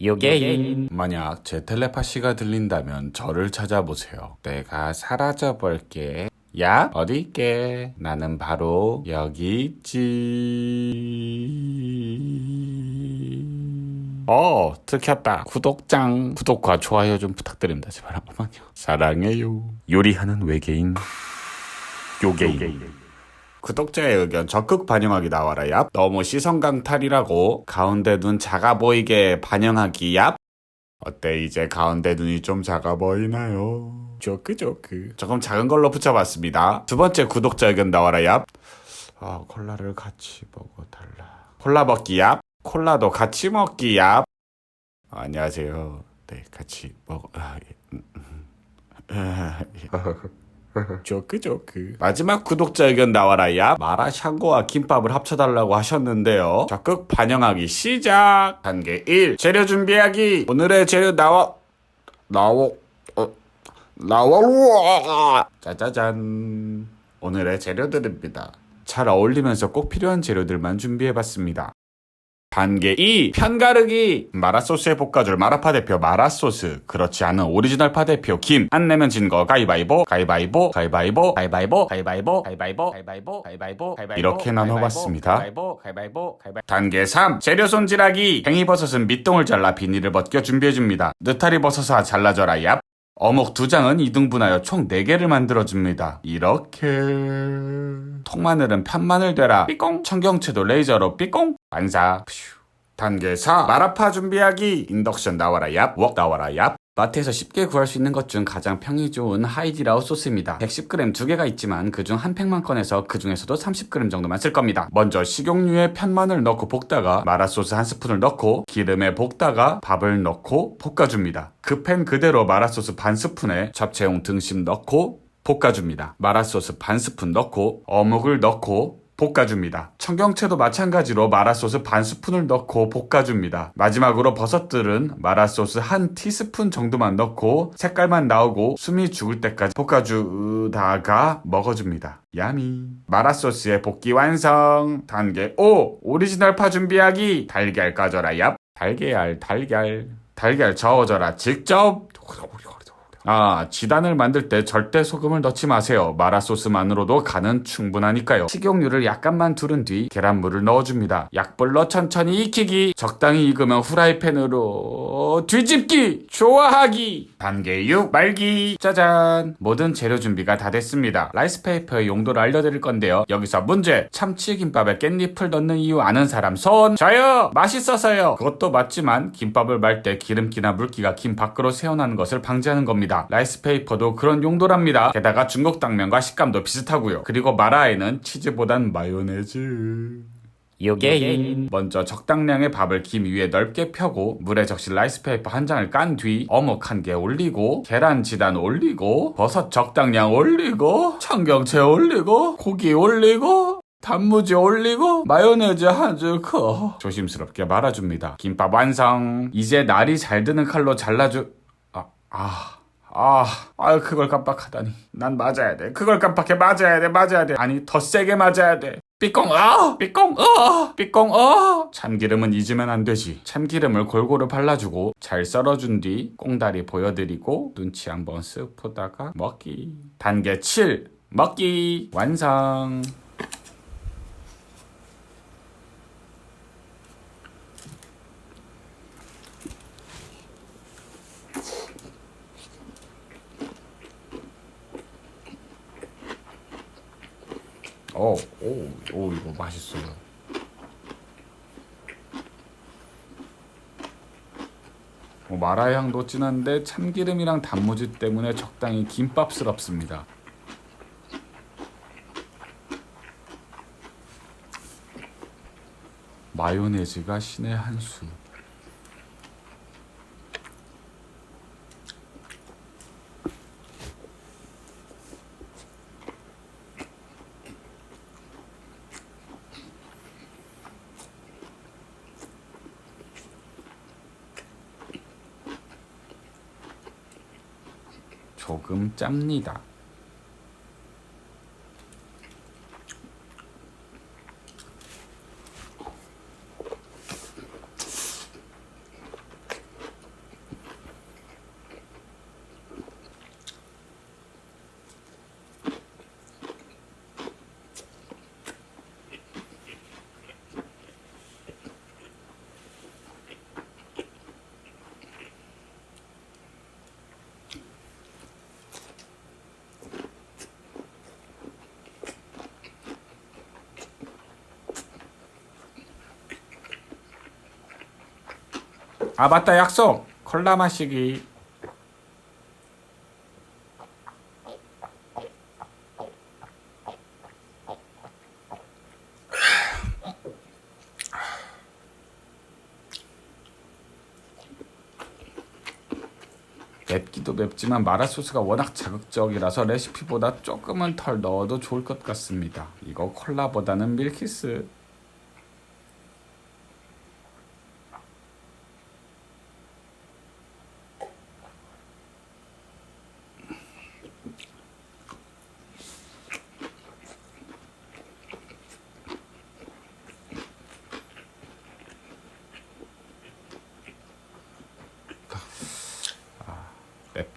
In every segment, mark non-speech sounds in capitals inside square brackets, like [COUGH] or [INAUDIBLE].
요게인 만약 제 텔레파시가 들린다면 저를 찾아보세요. 내가 사라져 볼게. 야, 어디 있게? 나는 바로 여기 있지. 어, 들켰다. 구독장, 구독과 좋아요 좀 부탁드립니다. 제발 한 번만요. 사랑해요. 요리하는 외계인. 요게인. 구독자의 의견 적극 반영하기 나와라 얍. 너무 시선 강탈이라고 가운데 눈 작아 보이게 반영하기 얍. 어때 이제 가운데 눈이 좀 작아 보이나요? 조크 조크. 조금 작은 걸로 붙여봤습니다. 두 번째 구독자 의견 나와라 얍. 아, 콜라를 같이 먹어달라. 콜라 먹기 얍. 콜라도 같이 먹기 얍. 아, 안녕하세요. 네 같이 먹어 아, 예. [LAUGHS] 아, [LAUGHS] 예. 조크 조크. 마지막 구독자 의견 나와라 야. 마라샹궈와 김밥을 합쳐달라고 하셨는데요. 적극 반영하기 시작. 단계 1 재료 준비하기. 오늘의 재료 나와 나와 어, 나와 짜자잔. 오늘의 재료들입니다. 잘 어울리면서 꼭 필요한 재료들만 준비해봤습니다 단계 2 편가르기 마라소스에 볶아줄 마라파 대표 마라소스 그렇지 않은 오리지널 파 대표 김 안 내면 진 거 가위바위보 가위바위보 가위바위보 가위바위보 가위바위보 가위바위보 가위바위보 가위바위보 가위바위보 이렇게 나눠봤습니다. 가위바위보 가위바위보 가위바위보. 단계 3 재료 손질하기. 팽이버섯은 밑동을 잘라 비닐을 벗겨 준비해줍니다. 느타리 버섯아 잘라줘라 얍 어묵 두 장은 2등분하여 총 4개를 만들어줍니다. 이렇게. 통마늘은 편마늘 되라. 삐꽁. 청경채도 레이저로 삐꽁. 퓨. 단계 4 마라파 준비하기. 인덕션 나와라 얍 웍 나와라 얍 마트에서 쉽게 구할 수 있는 것 중 가장 평이 좋은 하이디라우 소스입니다. 110g 두 개가 있지만 그중 한 팩만 꺼내서 그 중에서도 30g 정도만 쓸 겁니다. 먼저 식용유에 편마늘 넣고 볶다가 마라소스 한 스푼을 넣고 기름에 볶다가 밥을 넣고 볶아줍니다. 그 팬 그대로 마라소스 반 스푼에 잡채용 등심 넣고 볶아줍니다. 마라소스 반 스푼 넣고 어묵을 넣고 볶아줍니다. 청경채도 마찬가지로 마라소스 반 스푼을 넣고 볶아줍니다. 마지막으로 버섯들은 마라소스 한 티스푼 정도만 넣고 색깔만 나오고 숨이 죽을 때까지 볶아주다가 먹어줍니다. 야미. 마라소스의 볶기 완성. 단계 5. 오리지널 파 준비하기. 달걀 까져라. 얍. 달걀, 달걀. 달걀 저어져라. 직접. 아, 지단을 만들 때 절대 소금을 넣지 마세요. 마라소스만으로도 간은 충분하니까요. 식용유를 약간만 두른 뒤 계란물을 넣어줍니다. 약불로 천천히 익히기. 적당히 익으면 후라이팬으로 뒤집기. 좋아하기. 단계 6 말기. 짜잔. 모든 재료 준비가 다 됐습니다. 라이스페이퍼의 용도를 알려드릴 건데요. 여기서 문제. 참치김밥에 깻잎을 넣는 이유 아는 사람 손. 저요. 맛있어서요. 그것도 맞지만 김밥을 말 때 기름기나 물기가 김 밖으로 새어나는 것을 방지하는 겁니다. 라이스페이퍼도 그런 용도랍니다. 게다가 중국 당면과 식감도 비슷하고요. 그리고 마라에는 치즈보단 마요네즈. 요게인 먼저 적당량의 밥을 김 위에 넓게 펴고 물에 적신 라이스페이퍼 한 장을 깐 뒤 어묵 한 개 올리고 계란 지단 올리고 버섯 적당량 올리고 청경채 올리고 고기 올리고 단무지 올리고 마요네즈 한 줌커 조심스럽게 말아줍니다. 김밥 완성. 이제 날이 잘 드는 칼로 잘라주 아 아. 아, 아, 그걸 깜빡하다니. 난 맞아야 돼. 그걸 깜빡해. 맞아야 돼. 맞아야 돼. 아니, 더 세게 맞아야 돼. 삐꽁, 아! 삐꽁, 아! 삐꽁, 아! 참기름은 잊으면 안 되지. 참기름을 골고루 발라주고, 잘 썰어준 뒤, 꽁다리 보여드리고, 눈치 한번 쓱 보다가, 먹기. 단계 7. 먹기. 완성. 어, 오, 오, 이거 맛있어요. 어, 마라 향도 진한데 참기름이랑 단무지 때문에 적당히 김밥스럽습니다. 마요네즈가 신의 한 수. 조금 짭니다. 아 맞다 약속 콜라 마시기 맵기도 맵지만 마라 소스가 워낙 자극적이라서 레시피보다 조금은 덜 넣어도 좋을 것 같습니다. 이거 콜라보다는 밀키스.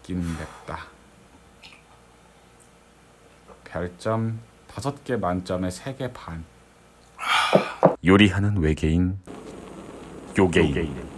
맵긴 맵다. 별점 5개 만점에 3개 반. 요리하는 외계인 요게인